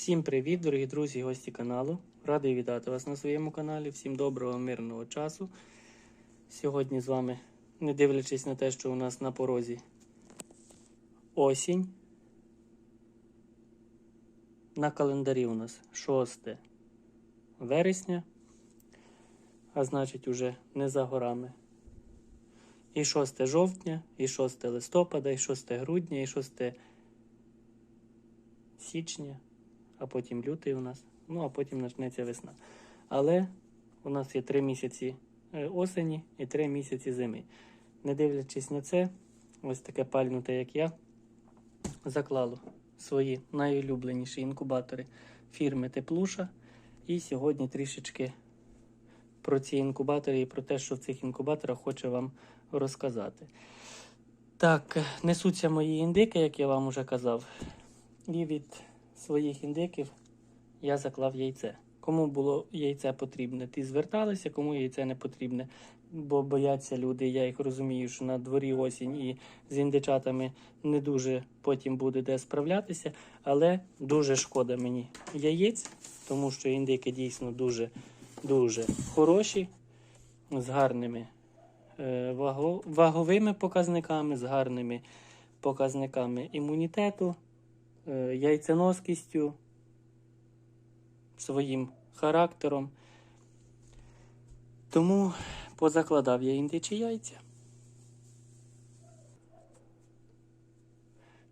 Всім привіт, дорогі друзі і гості каналу. Радий вітати вас на своєму каналі. Всім доброго мирного часу. Сьогодні з вами, не дивлячись на те, що у нас на порозі осінь. На календарі у нас 6 вересня, а значить, уже не за горами. І 6 жовтня, і 6 листопада, і 6 грудня, і 6 січня, а потім лютий у нас, ну а потім почнеться весна. Але у нас є три місяці е, осені і три місяці зими. Не дивлячись на це, ось таке пальнуте, як я, заклало свої найулюбленіші інкубатори фірми Теплуша. І сьогодні трішечки про ці інкубатори і про те, що в цих інкубаторах хочу вам розказати. Так, несуться мої індики, як я вам вже казав. І від своїх індиків я заклав яйце. Кому було яйце потрібне, ті зверталися, кому яйце не потрібне, бо бояться люди. Я їх розумію, що на дворі осінь і з індичатами не дуже потім буде де справлятися. Але дуже шкода мені яєць, тому що індики дійсно дуже, дуже хороші, з гарними е, ваговими показниками, з гарними показниками імунітету яйценоскістю, своїм характером. Тому позакладав я індичі яйця,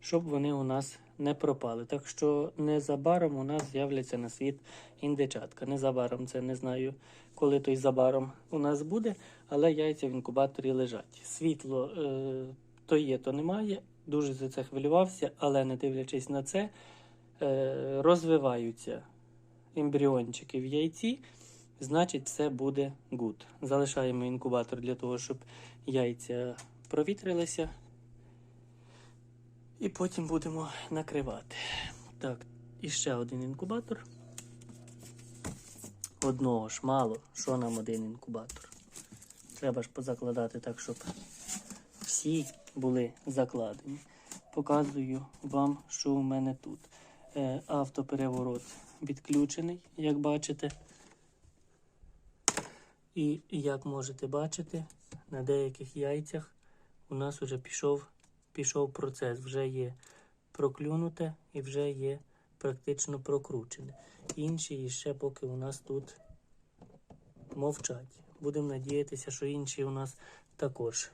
щоб вони у нас не пропали. Так що незабаром у нас з'являться на світ індичатка. Незабаром це не знаю, коли той забаром у нас буде, але яйця в інкубаторі лежать. Світло е, то є, то немає. Дуже за це хвилювався, але не дивлячись на це, е, розвиваються ембріончики в яйці, значить все буде гуд. Залишаємо інкубатор для того, щоб яйця провітрилися. І потім будемо накривати. Так, і ще один інкубатор. Одного ж мало, що нам один інкубатор. Треба ж позакладати так, щоб всі були закладені. Показую вам, що у мене тут. Е, автопереворот відключений, як бачите. І як можете бачити, на деяких яйцях у нас вже пішов, пішов процес. Вже є проклюнуте і вже є практично прокручене. Інші ще поки у нас тут мовчать. Будемо надіятися, що інші у нас також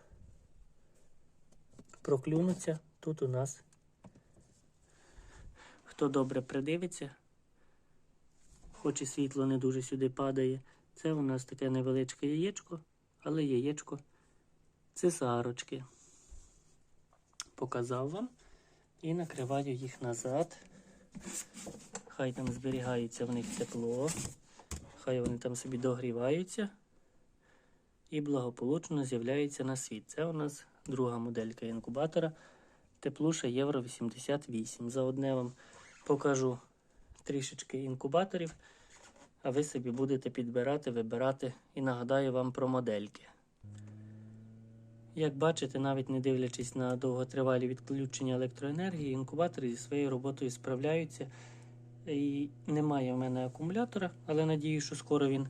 проклюнуться. Тут у нас, хто добре придивиться, хоч і світло не дуже сюди падає, це у нас таке невеличке яєчко, але яєчко цесарочки. Показав вам і накриваю їх назад. Хай там зберігається в них тепло, хай вони там собі догріваються і благополучно з'являються на світ. Це у нас друга моделька інкубатора Теплуша Євро 88. За одне вам покажу трішечки інкубаторів, а ви собі будете підбирати, вибирати і нагадаю вам про модельки. Як бачите, навіть не дивлячись на довготривалі відключення електроенергії, інкубатори зі своєю роботою справляються. І немає в мене акумулятора, але надію, що скоро він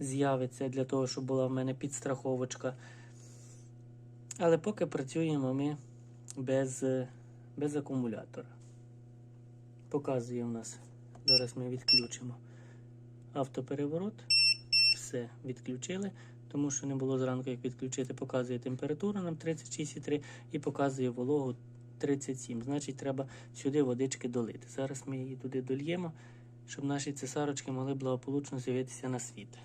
з'явиться для того, щоб була в мене підстраховочка. Але поки працюємо ми без, без акумулятора. Показує у нас. Зараз ми відключимо автопереворот. Все, відключили, тому що не було зранку, як відключити. Показує температуру нам 36,3 і показує вологу 37. Значить, треба сюди водички долити. Зараз ми її туди дольємо, щоб наші цесарочки могли благополучно з'явитися на світ.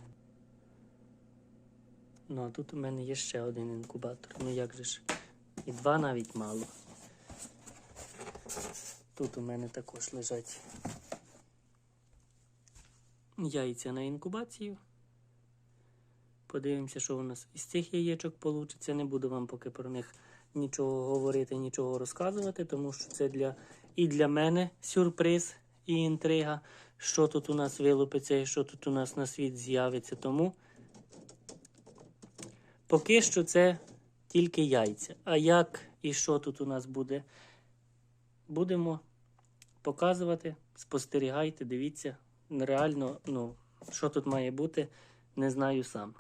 Ну, а тут у мене є ще один інкубатор. Ну як же ж? І два навіть мало. Тут у мене також лежать яйця на інкубацію. Подивимося, що у нас із цих яєчок вийде. Не буду вам поки про них нічого говорити, нічого розказувати, тому що це для і для мене сюрприз і інтрига, що тут у нас вилупиться і що тут у нас на світ з'явиться. Тому поки що це тільки яйця. А як і що тут у нас буде, будемо показувати. Спостерігайте, дивіться. Реально, ну, що тут має бути, не знаю сам.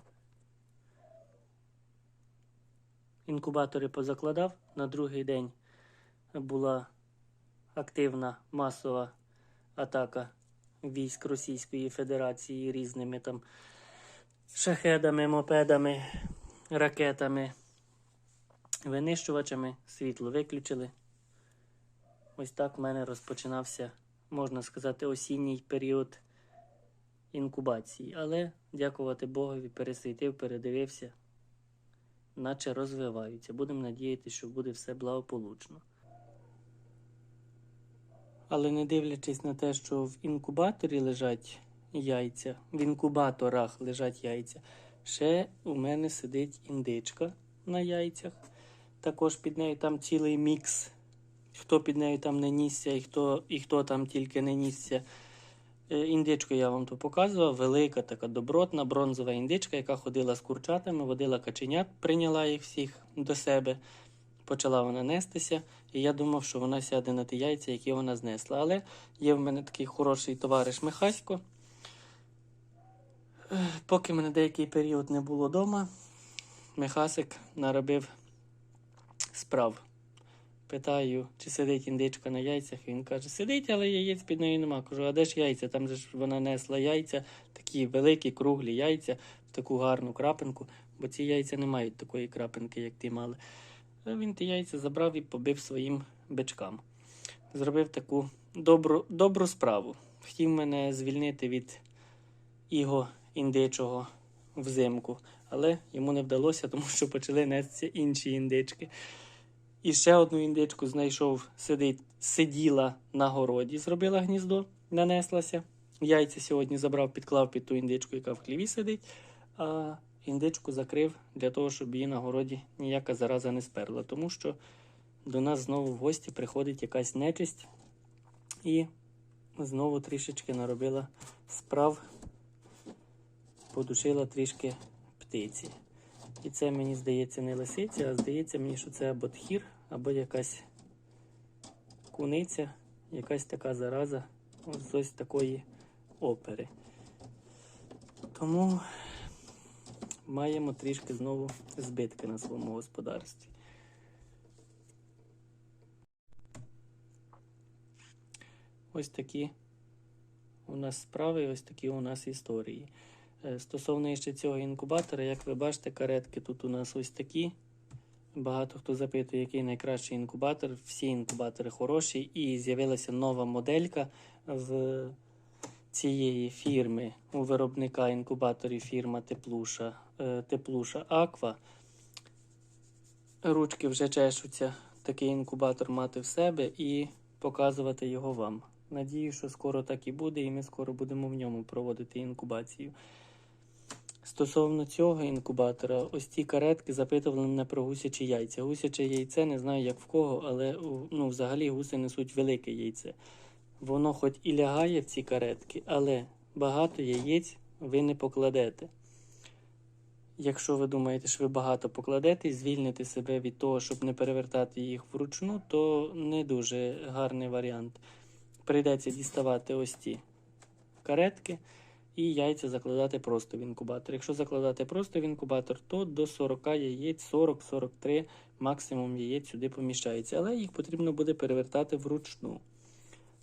Інкубатори позакладав. На другий день була активна масова атака військ Російської Федерації різними там шахедами, мопедами, ракетами, винищувачами. Світло виключили. Ось так в мене розпочинався, можна сказати, осінній період інкубації. Але, дякувати Богові, пересвітив, передивився, наче розвиваються. Будемо надіятися, що буде все благополучно. Але не дивлячись на те, що в інкубаторі лежать яйця, в інкубаторах лежать яйця, ще у мене сидить індичка на яйцях. Також під нею там цілий мікс. Хто під нею там не нісся і хто, і хто там тільки не нісся. Е, Індичку я вам тут показував. Велика така добротна бронзова індичка, яка ходила з курчатами, водила каченят, прийняла їх всіх до себе. Почала вона нестися, і я думав, що вона сяде на ті яйця, які вона знесла. Але є в мене такий хороший товариш Михасько. Поки мене деякий період не було вдома, Михасик наробив справ. Питаю, чи сидить індичка на яйцях. Він каже, сидить, але яєць під нею нема. Кажу, а де ж яйця? Там же ж вона несла яйця, такі великі, круглі яйця, в таку гарну крапинку, бо ці яйця не мають такої крапинки, як ті мали. Він ті яйця забрав і побив своїм бичкам. Зробив таку добру, добру справу. Хотів мене звільнити від його індичого взимку, але йому не вдалося, тому що почали нестися інші індички. І ще одну індичку знайшов, сидить, сиділа на городі, зробила гніздо, нанеслася. Яйця сьогодні забрав, підклав під ту індичку, яка в хліві сидить, а індичку закрив для того, щоб її на городі ніяка зараза не сперла. Тому що до нас знову в гості приходить якась нечисть і знову трішечки наробила справ, подушила трішки птиці. І це мені здається не лисиця, а здається мені, що це або тхір, або якась куниця, якась така зараза з ось такої опери. Тому маємо трішки знову збитки на своєму господарстві. Ось такі у нас справи, ось такі у нас історії. Е, Стосовно ще цього інкубатора, як ви бачите, каретки тут у нас ось такі. Багато хто запитує, який найкращий інкубатор. Всі інкубатори хороші, і з'явилася нова моделька в цієї фірми у виробника інкубаторів фірма Теплуша, е, Теплуша Аква. Ручки вже чешуться такий інкубатор мати в себе і показувати його вам. Надію, що скоро так і буде, і ми скоро будемо в ньому проводити інкубацію. Стосовно цього інкубатора, ось ці каретки запитували мене про гусячі яйця. Гусяче яйце не знаю як в кого, але ну, взагалі гуси несуть велике яйце. Воно хоч і лягає в ці каретки, але багато яєць ви не покладете. Якщо ви думаєте, що ви багато покладете і звільните себе від того, щоб не перевертати їх вручну, то не дуже гарний варіант. Прийдеться діставати ось ці каретки і яйця закладати просто в інкубатор. Якщо закладати просто в інкубатор, то до 40 яєць, 40-43 максимум яєць сюди поміщається. Але їх потрібно буде перевертати вручну.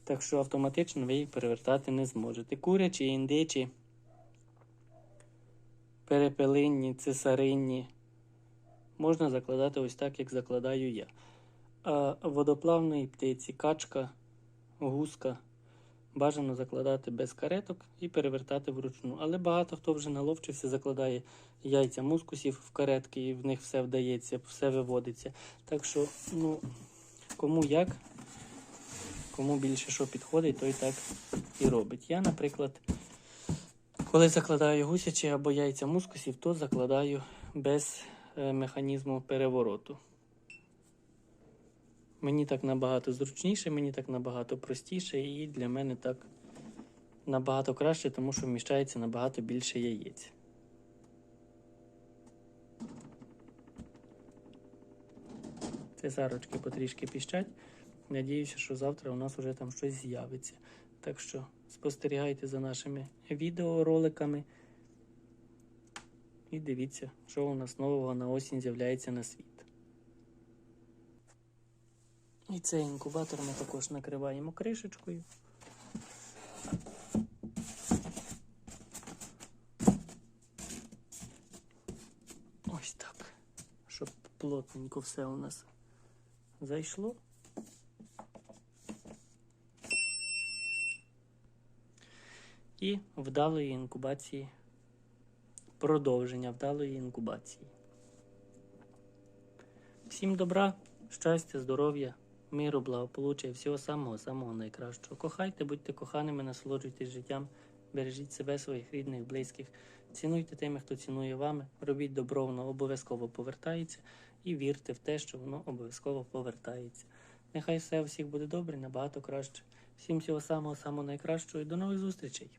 Так що автоматично ви їх перевертати не зможете. Курячі, індичі, перепелинні, цесаринні можна закладати ось так, як закладаю я. А водоплавної птиці, качка, гуска бажано закладати без кареток і перевертати вручну. Але багато хто вже наловчився, закладає яйця мускусів в каретки, і в них все вдається, все виводиться. Так що, ну, кому як, кому більше що підходить, той так і робить. Я, наприклад, коли закладаю гусячі або яйця мускусів, то закладаю без е, механізму перевороту. Мені так набагато зручніше, мені так набагато простіше, і для мене так набагато краще, тому що вміщається набагато більше яєць. Цесарочки потрішки піщать. Надіюся, що завтра у нас вже там щось з'явиться. Так що спостерігайте за нашими відеороликами і дивіться, що у нас нового на осінь з'являється на світ. І цей інкубатор ми також накриваємо кришечкою. Ось так. Щоб плотненько все у нас зайшло. І вдалої інкубації, продовження вдалої інкубації. Всім добра, щастя, здоров'я, миру, благополуччя і всього самого самого найкращого. Кохайте, будьте коханими, насолоджуйтесь життям, бережіть себе, своїх рідних, близьких, цінуйте тими, хто цінує вами, робіть добро, воно обов'язково повертається, і вірте в те, що воно обов'язково повертається. Нехай все у всіх буде добре, набагато краще. Всім всього самого самого найкращого і до нових зустрічей!